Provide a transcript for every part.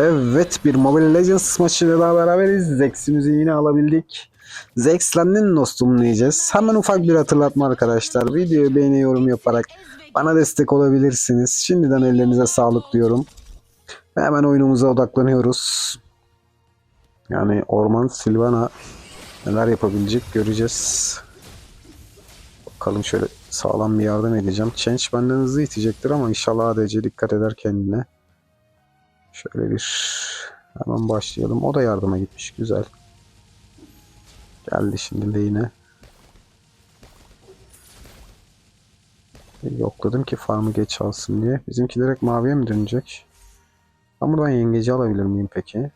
Evet bir Mobile Legends maçıyla daha beraberiz. Zex'imizi yine alabildik. Zex'lerin dostum diyeceğiz. Hemen ufak bir hatırlatma arkadaşlar. Videoyu beğeni yorum yaparak bana destek olabilirsiniz. Şimdiden ellerinize sağlık diyorum. Hemen oyunumuza odaklanıyoruz. Yani Orman Silvana neler yapabilecek göreceğiz. Bakalım şöyle sağlam bir yardım edeceğim. Change benden hızlı itecektir ama inşallah ADC dikkat eder kendine. Şöyle bir hemen başlayalım. O da yardıma gitmiş. Güzel. Geldi şimdi de yine. Yokladım ki farmı geç alsın diye. Bizimki direkt maviye mi dönecek? Ben buradan yengeci alabilir miyim peki?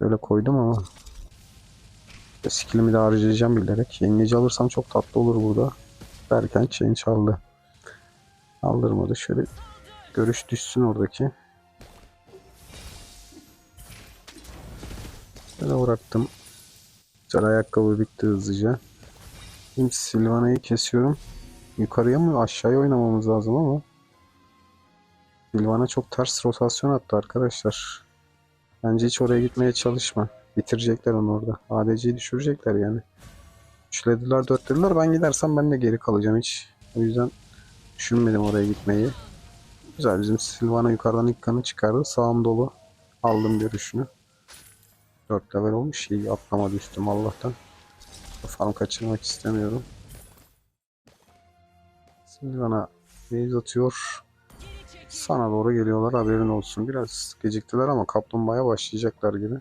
Böyle koydum ama. Skillimi de harcayacağım bilerek. Yengeci alırsam çok tatlı olur burada. Derken change aldı. Aldırmadı. Şöyle görüş düşsün oradaki. Böyle bıraktım. Güzel ayakkabı bitti hızlıca. Şimdi Silvana'yı kesiyorum. Yukarıya mı aşağıya oynamamız lazım ama. Silvana çok ters rotasyon attı arkadaşlar. Bence hiç oraya gitmeye çalışma. Bitirecekler onu orada. ADC'yi düşürecekler yani. Üçlediler dörtlediler. Ben gidersem ben de geri kalacağım hiç. O yüzden düşünmedim oraya gitmeyi. Güzel bizim Silvana yukarıdan ilk kanı çıkardı. Sağım dolu. Aldım görüşünü. 4 level olmuş. İyi atlamadı üstüm Allah'tan. Farm kaçırmak istemiyorum. Şimdi bana base atıyor. Sana doğru geliyorlar haberin olsun. Biraz geciktiler ama kaplumbağaya başlayacaklar gibi.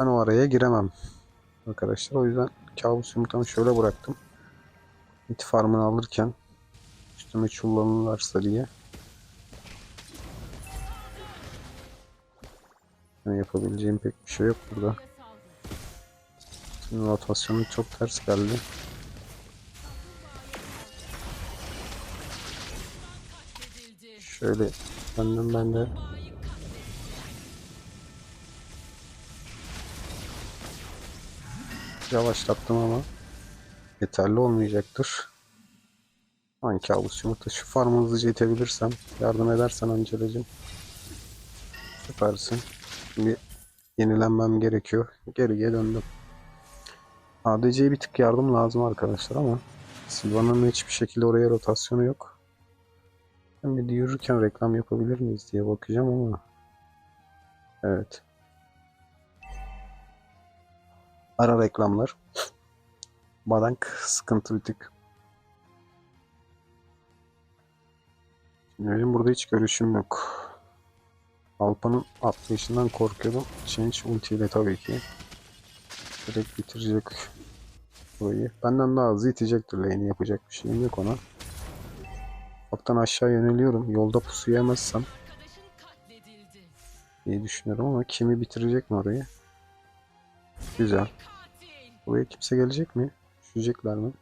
Ben o araya giremem. Arkadaşlar o yüzden kabus yumurtamı şöyle bıraktım. İti farmını alırken üstüme çullanırlarsa diye. Yani yapabileceğim pek bir şey yok burada. Şimdi rotasyonu çok ters geldi. Şöyle benden ben de yavaşlattım ama yeterli olmayacaktır. Hangi kabus yumurta şu farmı hızlıca itebilirsem yardım edersen Angela'cığım süpersin. Şimdi yenilenmem gerekiyor. Geriye döndüm. ADC'ye bir tık yardım lazım arkadaşlar ama Sylvana'nın hiçbir şekilde oraya rotasyonu yok. Ben bir yürürken reklam yapabilir miyiz diye bakacağım ama evet. Ara reklamlar. Badank sıkıntı bir tık. Benim burada hiç görüşüm yok. Alpa'nın atlayışından korkuyordum. Change ultiyle tabii ki. Direkt bitirecek burayı. Benden daha hızlı itecektir lane'i yapacak bir şeyim yok ona. Ufaktan aşağı yöneliyorum. Yolda pusu yemezsem iyi düşünüyorum ama kimi bitirecek mi orayı? Güzel. Buraya kimse gelecek mi? Düşecekler mi?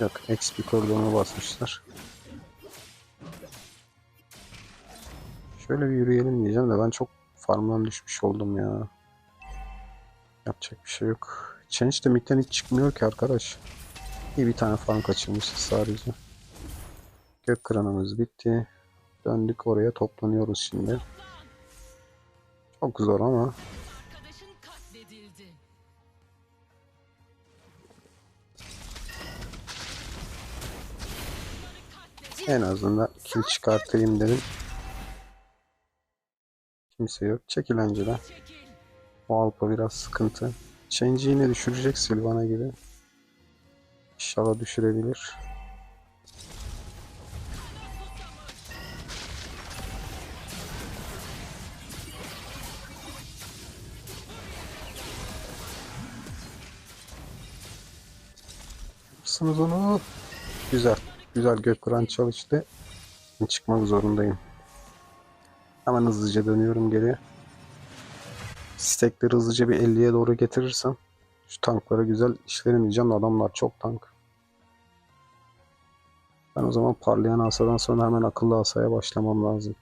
Yok. XP koridoruna basmışlar. Şöyle bir yürüyelim diyeceğim de ben çok farmdan düşmüş oldum ya. Yapacak bir şey yok. Change de midden hiç çıkmıyor ki arkadaş. İyi bir tane farm kaçırmışız sadece. Gök kranımız bitti. Döndük oraya toplanıyoruz şimdi. Çok zor ama en azından kill çıkartayım dedim. Kimse yok. Çekil önceden. O Alpa biraz sıkıntı. Change'i yine düşürecek Sylvana gibi. İnşallah düşürebilir. Yapsınız onu. Güzel. Güzel Gökkuran çalıştı. Çıkmak zorundayım. Hemen hızlıca dönüyorum geriye. Stekleri hızlıca bir 50'ye doğru getirirsem şu tanklara güzel işlerim diyeceğim de adamlar çok tank. Ben o zaman parlayan asadan sonra hemen akıllı asaya başlamam lazım.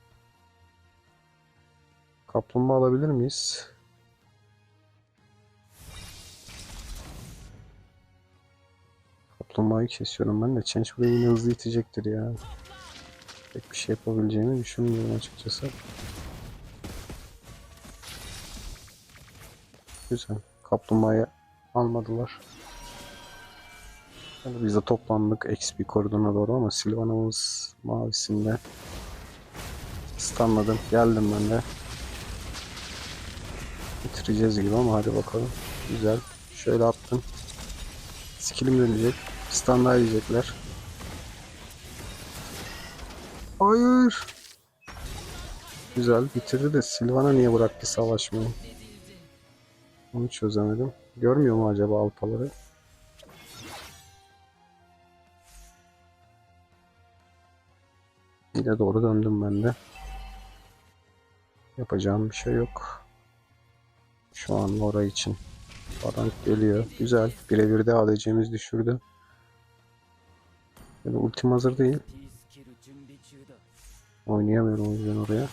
Kaplumbağa alabilir miyiz? Kaplumbağayı kesiyorum ben de. Change burayı yine hızlı itecektir ya pek bir şey yapabileceğimi düşünmüyorum açıkçası. Güzel. Kaplumbağayı almadılar. Yani biz de toplandık XP koridoruna doğru ama Silvana'mız mavisinde. Stunladım. Geldim ben de. Bitireceğiz gibi ama hadi bakalım. Güzel. Şöyle attım. Skillim dönecek. Stunlar yiyecekler. Hayır. Güzel. Bitirdi de Sylvana niye bıraktı savaşmayı? Onu çözemedim. Görmüyor mu acaba alpaları? Yine doğru döndüm ben de. Yapacağım bir şey yok. Şu an orayı için. Barank geliyor. Güzel. Birebir de ADC'miz düşürdü. Yani ultim hazır değil. Oynayamıyorum o yüzden oraya.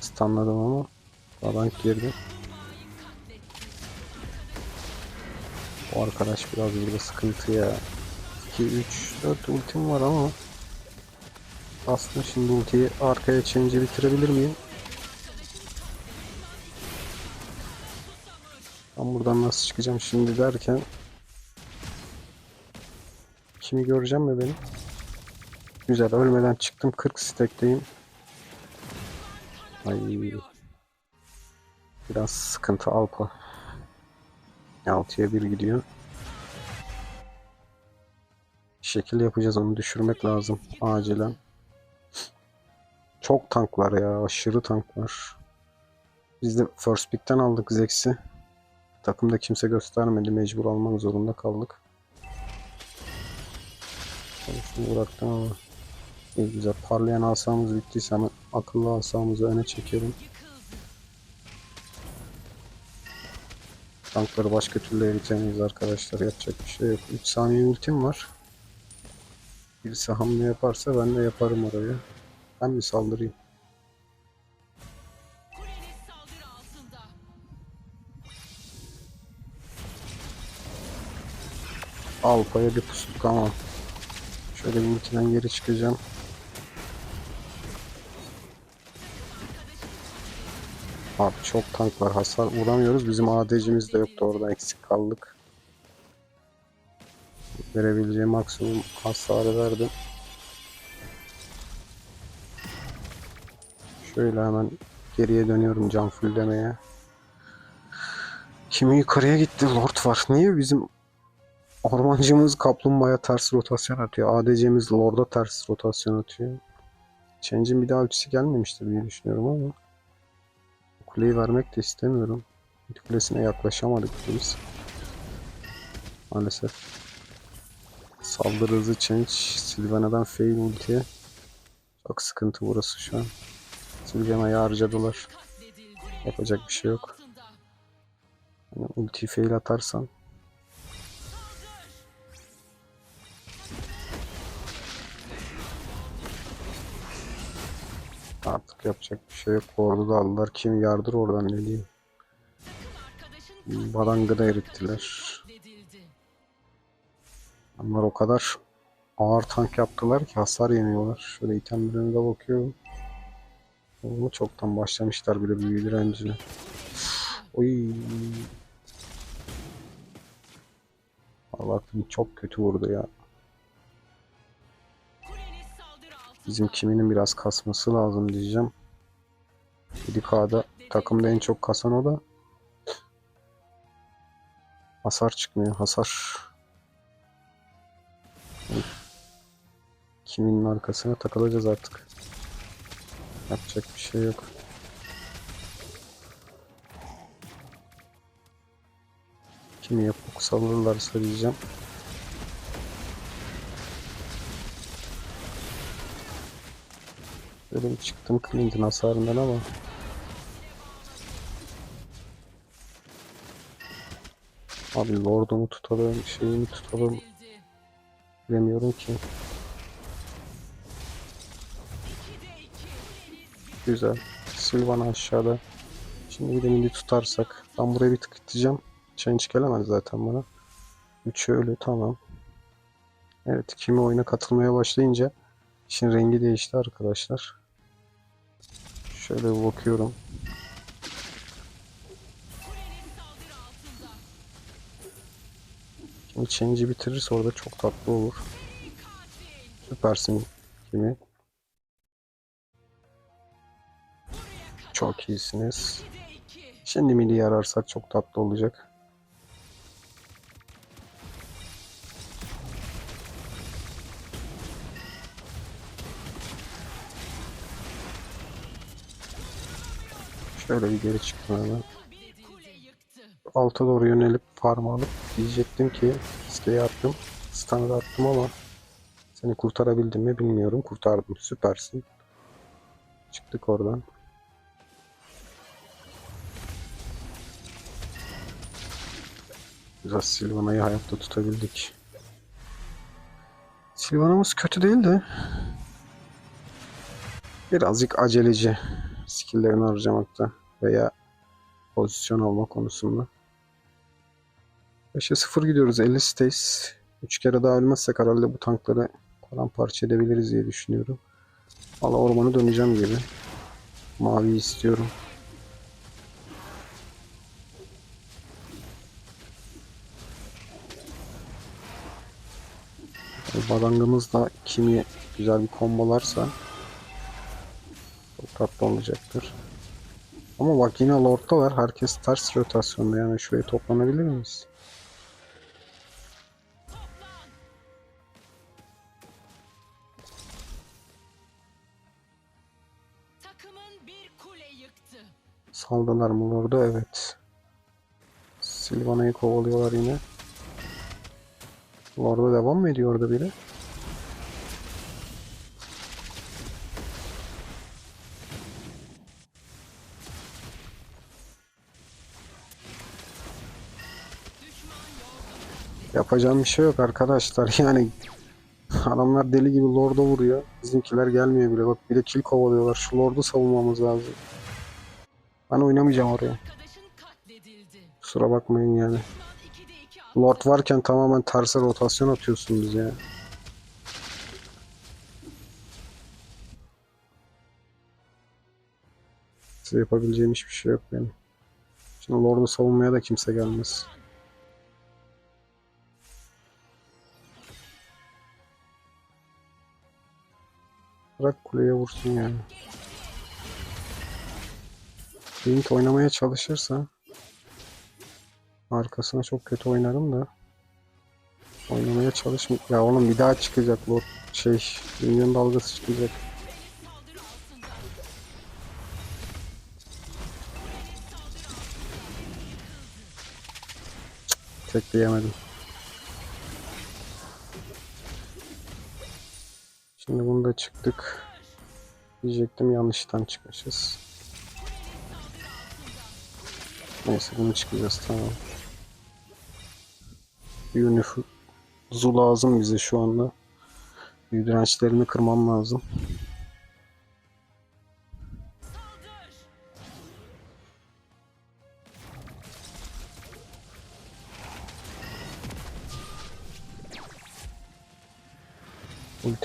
Stunladım ama falan girdi. O arkadaş biraz burada sıkıntı ya. 2, 3, 4 ultim var ama aslında şimdi ultiyi arkaya change'e bitirebilir miyim? Ben buradan nasıl çıkacağım şimdi derken kimi göreceğim mi benim? Güzel ölmeden çıktım 40 stackteyim. Ay. Biraz sıkıntı Alpa. 6'ya 1 gidiyor. Şekil yapacağız onu düşürmek lazım acilen. Çok tanklar ya aşırı tanklar. Biz de first pick'ten aldık Zex'i. Takımda kimse göstermedi mecbur almak zorunda kaldık. Şunu bıraktım ama İyi güzel. Parlayan asamız bittiyse hemen akıllı asamızı öne çekelim. Tankları başka türlü eritemeyiz arkadaşlar. Yapacak bir şey yok. 3 saniye ultim var. Birisi hamle yaparsa ben de yaparım orayı. Ben mi saldırayım? Alpa'ya bir pustuk ama. Şöyle ultiden geri çıkacağım. Abi çok tank var. Hasar vuramıyoruz. Bizim ADC'miz de yoktu orada. Eksik kaldık. Verebileceğim maksimum hasarı verdim. Şöyle hemen geriye dönüyorum can fullemeye. Kimi yukarıya gitti? Lord var. Niye bizim ormancımız kaplumbağaya ters rotasyon atıyor? ADC'miz Lord'a ters rotasyon atıyor. Change'in bir daha ultisi gelmemiştir diye düşünüyorum ama. Kuleyi vermek de istemiyorum. Mid kulesine yaklaşamadık biz. Maalesef. Saldırı hızı change. Sylvana'dan fail ultiye. Çok sıkıntı burası şu an. Sylvana'yı harcadılar. Yapacak bir şey yok. Yani ultiyi fail atarsan yapacak bir şey yok. Orada da aldılar. Kim yardır oradan ne diyeyim. Barangı da erittiler. Onlar o kadar ağır tank yaptılar ki hasar yemiyorlar. Şöyle itemlerine de bakıyorum. Onu çoktan başlamışlar bile büyü direncine. Oy. Allah çok kötü vurdu ya. Bizim kiminin biraz kasması lazım diyeceğim. 7K'da takımda en çok kasan o da. Hasar çıkmıyor. Hasar. Kiminin arkasına takılacağız artık. Yapacak bir şey yok. Kimi yapıp salırlarsa diyeceğim. Böyle bir çıktım Clinton hasarından ama Abi Lord'umu tutalım, şeyimi tutalım bilemiyorum ki. Güzel. Sylvan aşağıda. Şimdi bir de midi tutarsak. Ben buraya bir tık iteceğim. Change gelemez zaten bana. 3 ölü tamam. Evet kimi oyuna katılmaya başlayınca işin rengi değişti arkadaşlar. Şöyle bir bakıyorum. Şimdi change'i bitirirse orada çok tatlı olur. Süpersin kimi. Çok iyisiniz. Şimdi midi yararsak çok tatlı olacak. Şöyle bir geri çıktım hemen. Alta doğru yönelip farm alıp diyecektim ki iskeyi attım. Stun'ı attım ama seni kurtarabildim mi bilmiyorum. Kurtardım. Süpersin. Çıktık oradan. Biraz Sylvana'yı hayatta tutabildik. Sylvana'mız kötü değil de birazcık aceleci skill'lerini harcamakta veya pozisyon alma konusunda. 5'e 0 gidiyoruz. 50 stays. 3 kere daha ölmezsek herhalde bu tankları paramparça edebiliriz diye düşünüyorum. Valla ormanı döneceğim gibi. Mavi istiyorum. Badangımız da kimi güzel bir kombolarsa olacaktır. Ama bak yine Lord'dalar. Herkes ters rotasyonda yani şuraya toplanabilir miyiz? Saldılar mı Lord'u? Evet. Sylvana'yı kovalıyorlar yine. Lord'a devam mı ediyor orada biri? Yapacağım bir şey yok arkadaşlar. Yani adamlar deli gibi Lord'a vuruyor. Bizimkiler gelmiyor bile. Bak bir de kill kovalıyorlar. Şu Lord'u savunmamız lazım. Ben oynamayacağım oraya. Kusura bakmayın yani. Düşman 2'de 2 attı. Lord varken tamamen terse rotasyon atıyorsunuz ya. Size yapabileceğim hiçbir şey yok benim. Şimdi Lord'u savunmaya da kimse gelmez. Bırak kuleye vursun yani. Link oynamaya çalışırsa arkasına çok kötü oynarım da oynamaya çalışma. Ya oğlum bir daha çıkacak Lord şey minyon dalgası çıkacak. Saldırı altında. Tekleyemedim. Şimdi bunu da çıktık. Diyecektim yanlıştan çıkmışız. Neyse bunu çıkacağız tamam. Unifuzu lazım bize şu anda. Büyü dirençlerini kırmam lazım.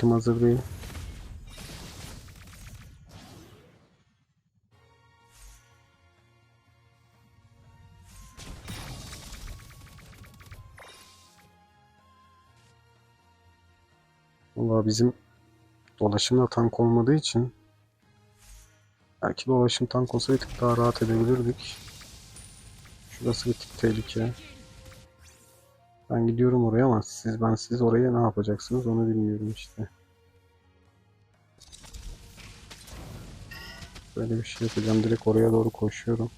Ultim hazır değil. Valla bizim dolaşımda tank olmadığı için belki dolaşım tank olsa bir tık daha rahat edebilirdik. Şurası bir tık tehlike. Ben gidiyorum oraya ama siz ben siz oraya ne yapacaksınız onu bilmiyorum işte. Böyle bir şey yapacağım. Direkt oraya doğru koşuyorum.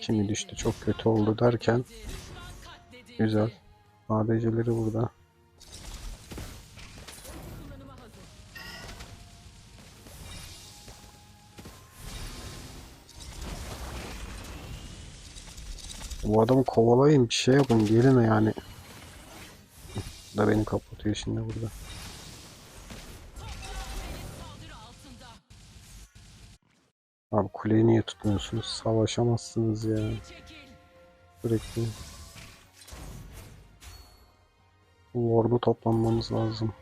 Kimi düştü çok kötü oldu derken güzel. ADC'leri burada. Bu adamı kovalayın bir şey yapın gelin yani. Da beni kapatıyor şimdi burada. Abi kuleyi niye tutmuyorsunuz? Savaşamazsınız ya. Sürekli. Lord'u toplanmamız lazım.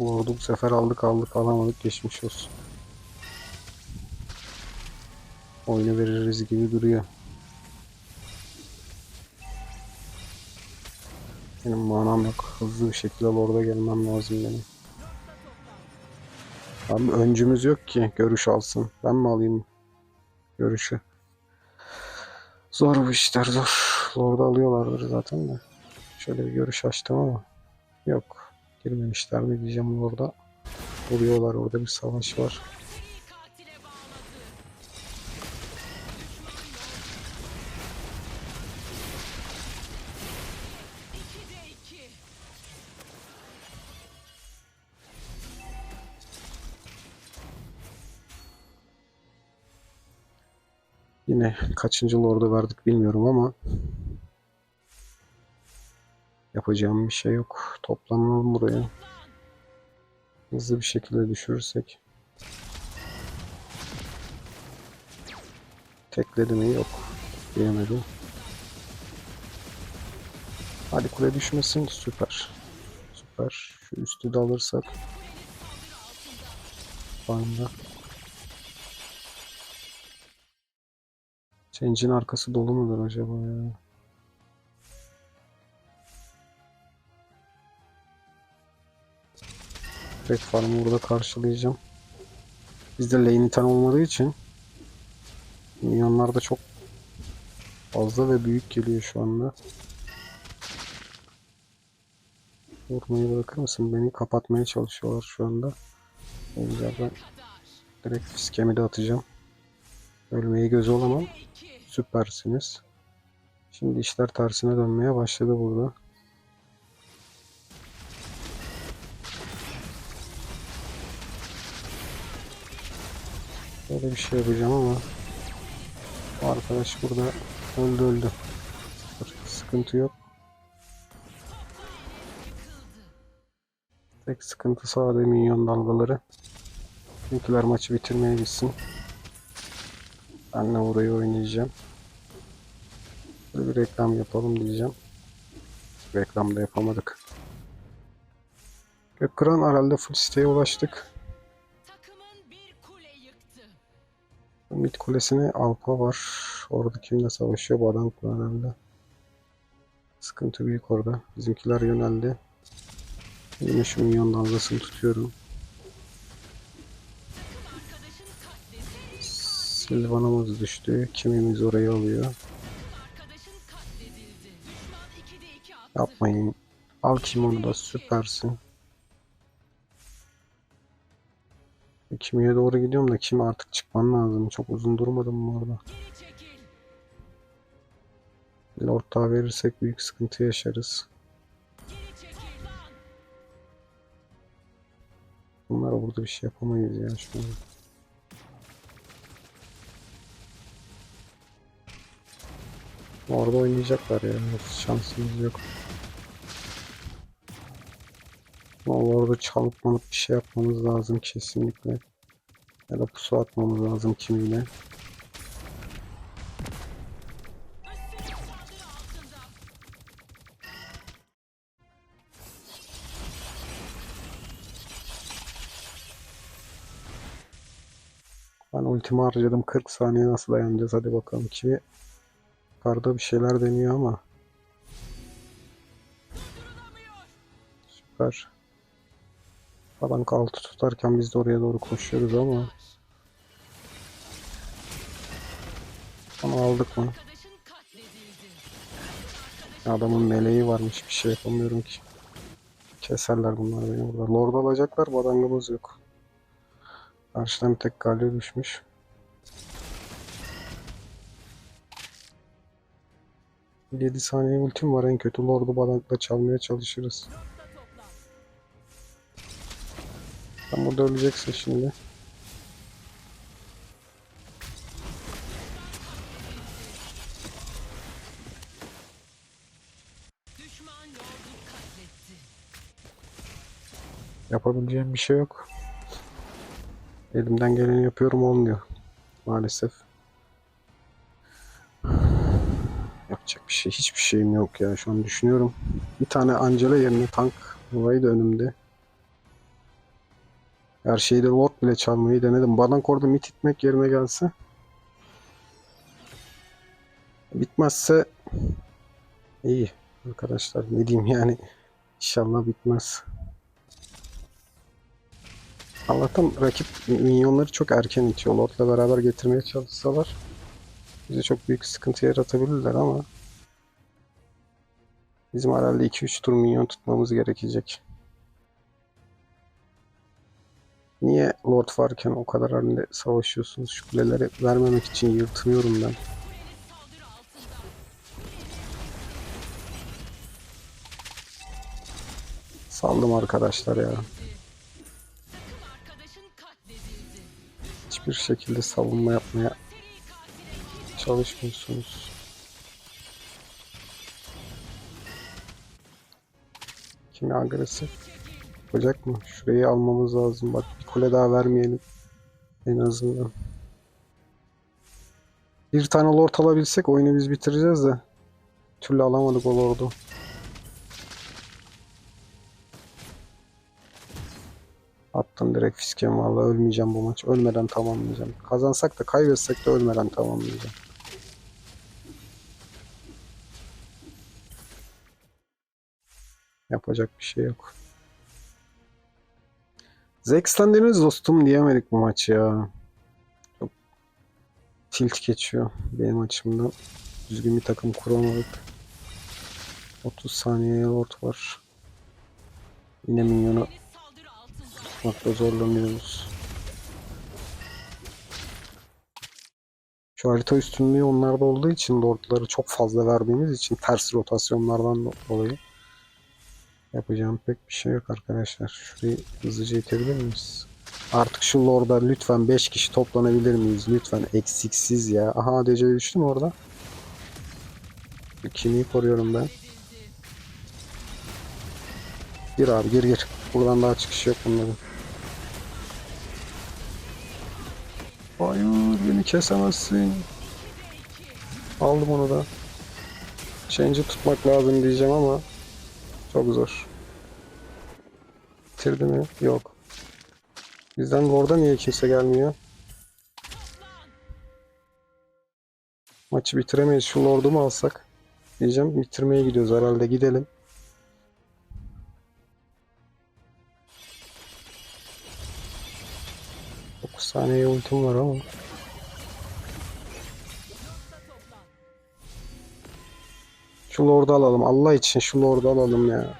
Lord'u bu sefer aldık aldık alamadık geçmiş olsun. Oyunu veririz gibi duruyor. Benim manam yok. Hızlı bir şekilde orada gelmem lazım benim. Abi öncümüz yok ki görüş alsın. Ben mi alayım görüşü? Zor bu işler zor. Lord'u alıyorlardır zaten de. Şöyle bir görüş açtım ama yok. Girmemişler mi diyeceğim orada. Vuruyorlar orada bir savaş var. Yine kaçıncı Lord'u verdik bilmiyorum ama yapacağım bir şey yok. Toplanalım buraya. Hızlı bir şekilde düşürürsek. Tekledi mi? Yok. Diyemedim. Hadi kule düşmesin. Süper. Süper. Şu üstü de alırsak. Anda. Change'in arkası dolu mudur acaba ya? Red Farm'ı burada karşılayacağım. Bizde lane item olmadığı için minyonlar da çok fazla ve büyük geliyor şu anda. Vurmayı bırakır mısın? Beni kapatmaya çalışıyorlar şu anda. O yüzden ben direkt fiskemi de atacağım. Ölmeye göz olamam. Süpersiniz. Şimdi işler tersine dönmeye başladı burada. Böyle bir şey yapacağım ama bu arkadaş burada öldü öldü. Sıkıntı yok. Tek sıkıntı sağda minyon dalgaları. Bizimkiler maçı bitirmeye gitsin. Ben de burayı oynayacağım. Böyle bir reklam yapalım diyeceğim. Reklam da yapamadık. Gökkıran herhalde full siteye ulaştık. Mid kulesine Alpa var. Orada kimle savaşıyor? Badang herhalde. Sıkıntı büyük orada. Bizimkiler yöneldi. Yine şu minyon dalgasını tutuyorum. Silvanımız düştü. Kimimiz orayı alıyor. Arkadaşın katledildi. Düşman 2'de 2 attı. Yapmayın. Al kimonu da süpersin. Kimiye doğru gidiyorum da kimi artık çıkman lazım. Çok uzun durmadım mı orada? Geri çekil. Lord daha verirsek büyük sıkıntı yaşarız. Bunlara burada bir şey yapamayız ya şu an. Orada oynayacaklar ya. Şansımız yok. Ama orada çalıp malıp bir şey yapmamız lazım kesinlikle. Ya da pusu atmamız lazım kimiyle. Ben ultimi harcadım. 40 saniye nasıl dayanacağız? Hadi bakalım. Kimi yukarıda bir şeyler deniyor ama. Süper. Falan altı tutarken biz de oraya doğru koşuyoruz ama. Ama aldık mı? Adamın meleği varmış. Bir şey yapamıyorum ki. Keserler bunlar beni burada. Lord alacaklar. Badangımız yok. Karşıdan bir tek galio düşmüş. Yedi saniye ultim var. En kötü Lord'u Badang'la çalmaya çalışırız. Sen burada öleceksin şimdi. Yapabileceğim bir şey yok. Elimden geleni yapıyorum olmuyor. Maalesef. Yapacak bir şey, hiçbir şeyim yok ya şu an düşünüyorum. Bir tane Angela yerine tank vardı önümde. Her şeyde Lord bile çalmayı denedim. Badank orada mit itmek yerine gelse. Bitmezse iyi. Arkadaşlar ne diyeyim yani inşallah bitmez. Allah'tan rakip minyonları çok erken itiyor. Lord'la beraber getirmeye çalışsalar bize çok büyük sıkıntı yaratabilirler ama bizim herhalde 2-3 tur minyon tutmamız gerekecek. Niye Lord varken o kadar halinde savaşıyorsunuz? Şu kuleleri vermemek için yırtınıyorum ben. Saldım arkadaşlar ya. Hiçbir şekilde savunma yapmaya çalışmıyorsunuz. Kimi agresif yapacak mı? Şurayı almamız lazım. Bak bir kule daha vermeyelim. En azından. Bir tane lord alabilsek oyunu biz bitireceğiz de. Bir türlü alamadık o lordu. Attım direkt fiskem vallahi ölmeyeceğim bu maç. Ölmeden tamamlayacağım. Kazansak da kaybetsek de ölmeden tamamlayacağım. Yapacak bir şey yok. Zex'ten deniz dostum diyemedik bu maç ya. Çok tilt geçiyor benim açımdan. Düzgün bir takım kuramadık. 30 saniye lord var. Yine minyonu tutmakta zorlanıyoruz. Şu harita üstünlüğü onlarda olduğu için lordları çok fazla verdiğimiz için ters rotasyonlardan dolayı yapacağım pek bir şey yok arkadaşlar. Şurayı hızlıca itebilir miyiz? Artık şu lorda lütfen 5 kişi toplanabilir miyiz? Lütfen eksiksiz ya. Aha ADC düştü mü orada? Kimi koruyorum ben? Gir abi gir gir. Buradan daha çıkış yok bunların. Hayır beni kesemezsin. Aldım onu da. Change'i tutmak lazım diyeceğim ama çok zor. Bitirdi mi? Yok. Bizden orada niye kimse gelmiyor? Maçı bitiremeyiz. Şu Lord'u mu alsak? Diyeceğim. Bitirmeye gidiyoruz herhalde. Gidelim. Saniye ultim var ama. Şu Lord'u alalım. Allah için şu Lord'u alalım ya.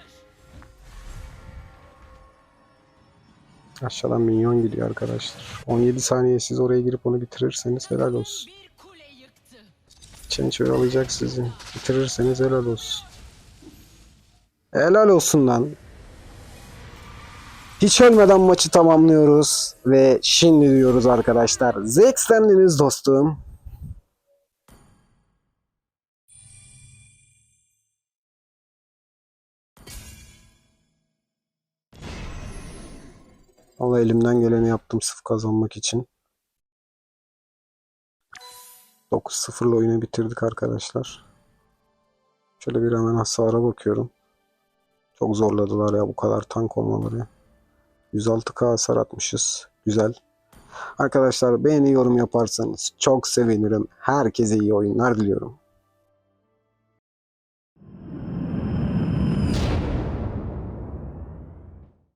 Aşağıdan minyon gidiyor arkadaşlar. 17 saniye siz oraya girip onu bitirirseniz helal olsun. Change oyalayacak sizi. Bitirirseniz helal olsun. Helal olsun lan. Hiç ölmeden maçı tamamlıyoruz. Ve şimdi diyoruz arkadaşlar. Zex'lendiniz dostum. Allah elimden geleni yaptım sırf kazanmak için. 9-0'la oyunu bitirdik arkadaşlar. Şöyle bir hemen hasara bakıyorum. Çok zorladılar ya bu kadar tank olmaları. 106k hasar atmışız. Güzel. Arkadaşlar beğeni yorum yaparsanız çok sevinirim. Herkese iyi oyunlar diliyorum.